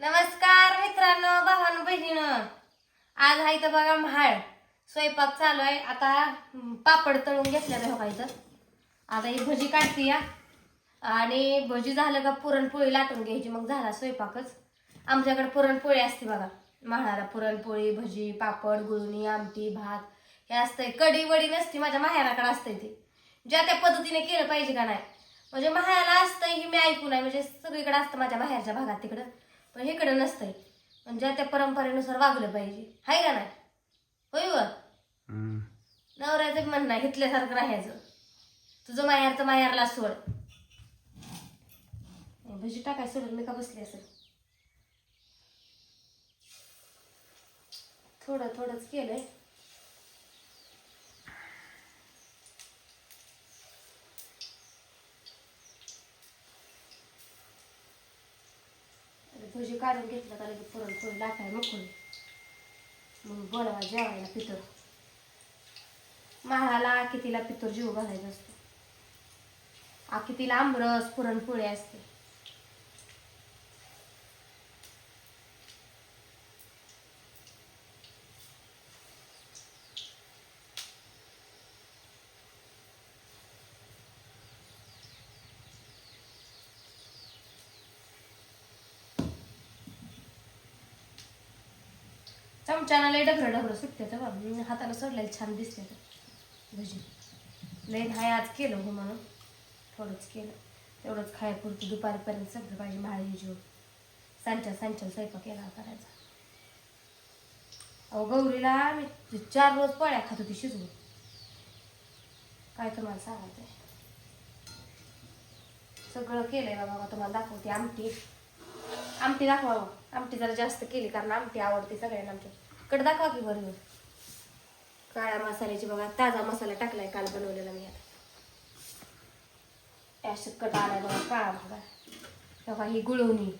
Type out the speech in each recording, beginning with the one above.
नमस्कार मित्रांनो भावानं बहिणीनं. आज आहे तर बघा महाळ. स्वयंपाक चालू आहे. आता पापड तळून घेतलेलं आहे हो इथं. आता ही भजी काढते या. आणि भजी झालं का पुरणपोळी लाटून घ्यायची. मग झाला स्वयंपाकच. आमच्याकडे पुरणपोळी असते बघा. महाळाला पुरणपोळी भजी पापड गुळणी आमटी भात. हे असतंय. कढी वडी नसती माझ्या माहेराकडे असतंय ते. ज्या त्या पद्धतीने केलं पाहिजे का नाही. म्हणजे महाळाला असतंय ही मी ऐकून आहे. म्हणजे सगळीकडे असतं माझ्या बाहेरच्या भागात तिकडं. पण इकडं नसतंय. पण ज्या त्या परंपरेनुसार वागलं पाहिजे. हाय का नाही? होय व? नवऱ्याचं म्हणणं आहे घेतल्यासारखं राहायचं. तुझं माहेरचं माहेरला सोड. भजी टाकाय सोडून मी का बसली असेल? थोडं थोडंच केलंय आणि भजी काढून घेतलं का लगेच पुरणपोळी लाटाय मोकळी मग बोलावा जेवायला पितर महाळाला कितीला पितर जीव घालायचा असतो. आकितीला कितीला आंबरस पुरणपोळी असते. चमच्याला लय डबरं डबरं सुटते तर बा मी हाताला सोडलेलं छान दिसते तर. भजी. लय नाही आज केलं हो म्हणून. थोडंच केलं. तेवढंच खायपुरती दुपारपर्यंत सगळं पाहिजे माळी जेवण सांच्या सांच्या स्वयंपाक केला करायचा अहो गौरीला मी चार रोज पोळ्या खात होती शिजवून. काय तुम्हाला सांगायचं आहे सगळं केलंय बाबा तुम्हाला दाखवते आमटी. आमटी दाखवा आमटी जरा जास्त केली कारण आमटी आवडते सगळ्यांना आमच्या कट दाखवा की बरं काळ्या मसाल्याची बघा ताजा मसाला टाकलाय काल बनवलेला मी आता. कट आलाय बघा काळा बघा. तेव्हा ही गुळवणी.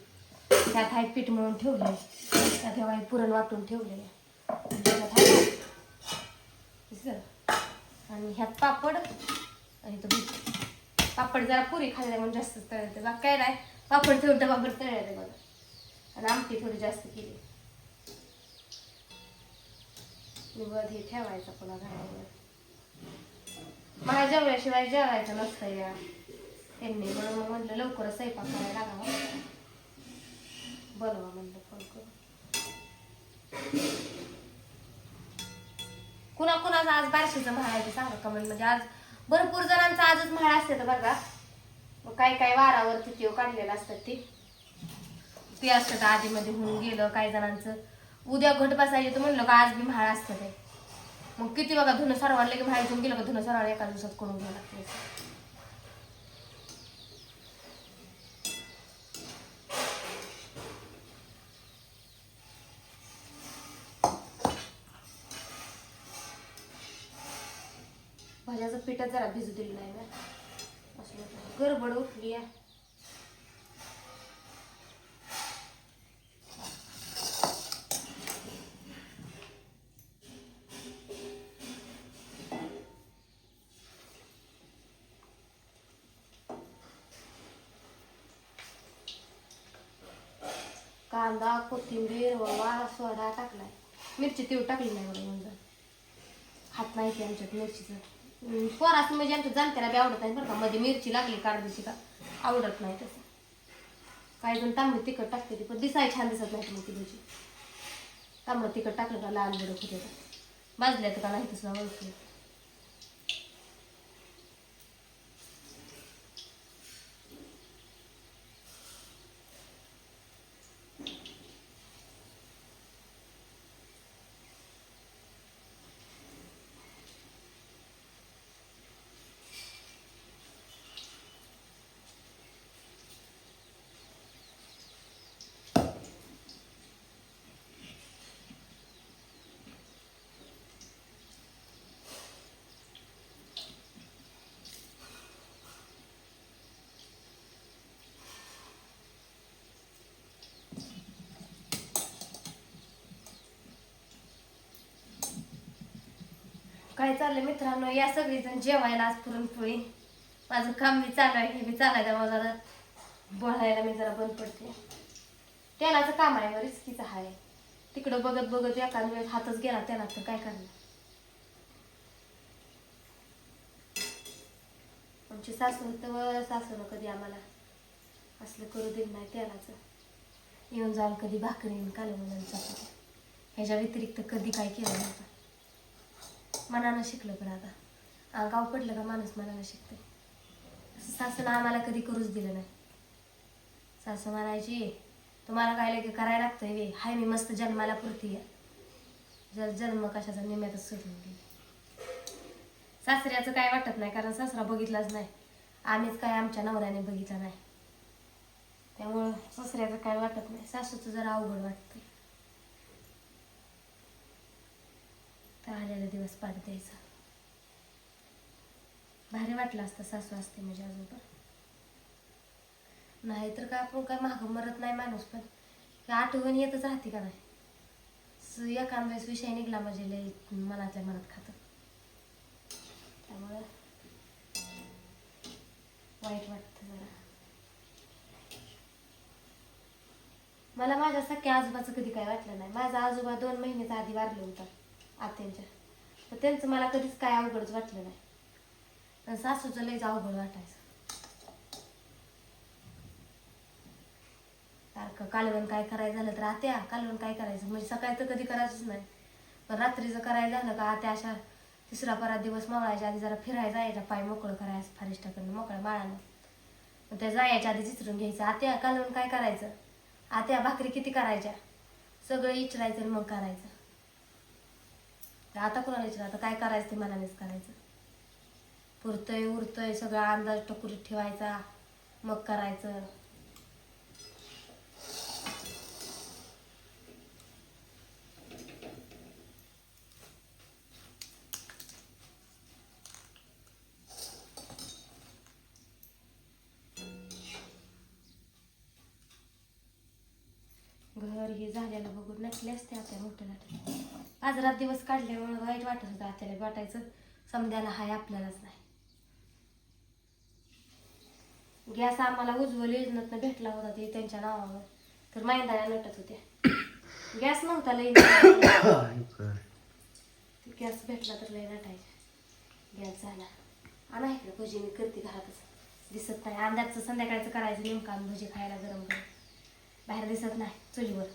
त्यात आहे पीठ म्हणून ठेवलंय. त्यात तेव्हा हे पुरण वाटून ठेवलेलं आणि ह्यात पापड आणि तो पापड जरा पुरी खाल्ल्या म्हणून जास्त तळते बा काय नाही. पापड ठेवून तर पापड तळले बघा. आणि आमटी थोडी जास्त केली. निवड हे ठेवायचं पुन्हा घरावर. मला जेवल्याशिवाय जेवायचं नसतं या. त्यांनी म्हणून मग म्हटलं लवकरच स्वयंपाक करायला लागावा हो. बनवा म्हणलं फोन करून. कुणा कुणाचं आज बारशीचं म्हाळ आहे सांगा कमेंट म्हणजे आज भरपूर जणांचं आजच म्हाळ असते तर बघा. मग काही काही वारावर तिथे काढलेलं असतात ती. ते असतात आधीमध्ये होऊन गेलं काही जणांचं. उद्या घट बसायचे तर म्हणलं का आज बी म्हाळ असतं ते. मग किती बघा धुणं वाढलं की म्हाळ घेऊन गेलं का धुणं वाढ एका दिवसात करून घ्यावं लागते. भाज्याचं पिठच जरा भिजू दिलं नाही ना. असं होतं. गडबड उठली आहे. कांदा कोथिंबीर ववा सोडा टाकलाय. मिरची तीळ टाकली नाही बरं म्हणजे हात नाही ते आमच्यात मिरचीचं. पोरास म्हणजे आमच्या जाणत्याला बी आवडत नाही बरं का. मध्ये मिरची लागली काढायची का? आवडत नाही तसं. काही जण तांबडी तिखट टाकते ती पण दिसाय छान दिसत नाही मग ती भजी तांबडं तिखट टाकलं का लाल बडक कुठे भाजल्या तर का नाही तसं ओळखलं काय चाललंय मित्रांनो? या सगळीजण जेवायला आज पुरणपोळी. माझं काम मी चालू आहे हे मी चालायला मला जरा बोलायला मी जरा बंद पडते. तेलाचं काम आहे रिस्कीचं आहे. तिकडं बघत बघत एखाद वेळेस हातच गेला त्याला तर काय करणार? आमची सासू तर सासून कधी आम्हाला असलं करू दिलं नाही तेलाचं. येऊन जाऊन कधी भाकरी काल चपाती. ह्याच्या व्यतिरिक्त कधी काय केलं नव्हतं. मनानं शिकलं पण आता. अंगाव पडलं का माणूस मनानं शिकते सासूनं आम्हाला कधी करूच दिलं नाही. सासू म्हणायची तुम्हाला काय लगे करायला लागतंय वे? हाय मी मस्त जन्माला पुरती या जर जन्म कशाचा निम्यातच सुटून गेली. सासऱ्याचं काय वाटत नाही कारण सासरा बघितलाच नाही. आम्हीच काय आमच्या नवऱ्याने बघितलं नाही. त्यामुळं सासऱ्याचं काय वाटत नाही. सासूचं जरा अवघड वाटतं राहिलेला आलेला दिवस पाठ द्यायचा भारी वाटलं असतं सासू असते म्हणजे अजून पण नाही तर काय आपण काय मागं मरत नाही माणूस पण. आठवण येतच राहते का नाही? एखाद वेळेस विषय निघला म्हणजे लई मनातल्या मनात खातं. त्यामुळं वाईट वाटतं जरा. मला माझ्या सख्या आजोबाचं कधी काय वाटलं नाही. माझा आजोबा दोन महिन्याचा आधी वारलं होता. आत्यांच्या. तर त्यांचं मला कधीच काय अवघडच वाटलं नाही. आणि सासूचं लयच अवघड वाटायचं. सारखं कालवण काय करायचं झालं तर आत्या कालवण काय करायचं? म्हणजे सकाळी तर कधी करायचंच नाही. पण रात्रीचं करायचं झालं का आत्या अशा तिसरा परा दिवस मावळायच्या आधी जरा फिरायचा जायच्या पाय मोकळं करायचं फारिष्टाकडनं मोकळ्या माळानं. मग त्या जायच्या आधी चिचरून घ्यायचं. आत्या कालवण काय करायचं? आत्या भाकरी किती करायच्या? सगळं इचरायचं आणि मग करायचं. तर आता कोणाला विचार? आता काय करायचं ते मनानेच करायचं. पुरतंय उरतंय सगळा अंदाज टकुरीत ठेवायचा. मग करायचं. घर हे झालेलं बघून नटले असते आता मोठ्या नाट्यात आज रात दिवस काढल्यामुळे वाईट वाटत होतं आत्याला. वाटायचं समजायला हाय आपल्यालाच नाही. गॅस आम्हाला उज्ज्वल योजनेतनं भेटला होता ते त्यांच्या नावावर. तर माहिंदाला नटत होत्या. गॅस नव्हता लई गॅस भेटला तर लई नटायचा. गॅस झाला. आणा इकडे भजी मी करते घरातच. दिसत नाही. अंदाजचं संध्याकाळचं करायचं नेमकं आम्ही भजी खायला गरम गरम बाहेर दिसत नाही चुलीवर.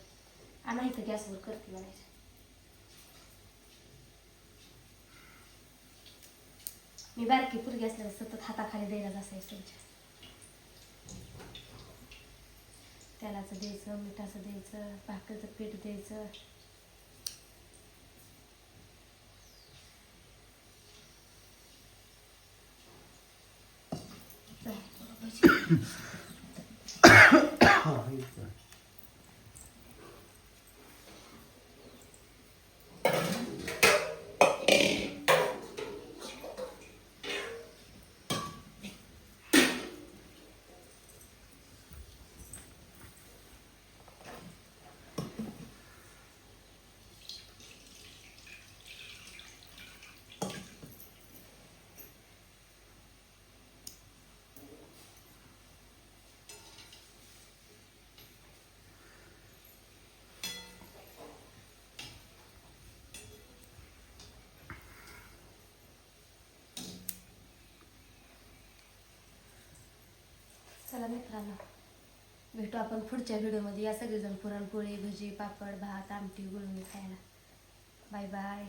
आणा इथं गॅसवर करते म्हणायचं. मी बारकी पुरगी असल्यावर सतत हाताखाली द्यायला असायचं त्यांच्या तेलाचं द्यायचं मिठाचं द्यायचं भाकरीचं पीठ द्यायचं. झालं मित्रांनो भेटू आपण पुढच्या व्हिडिओमध्ये. या सगळेजण पुरणपोळी भजी पापड भात आमटी गुळणी खायला. Bye bye.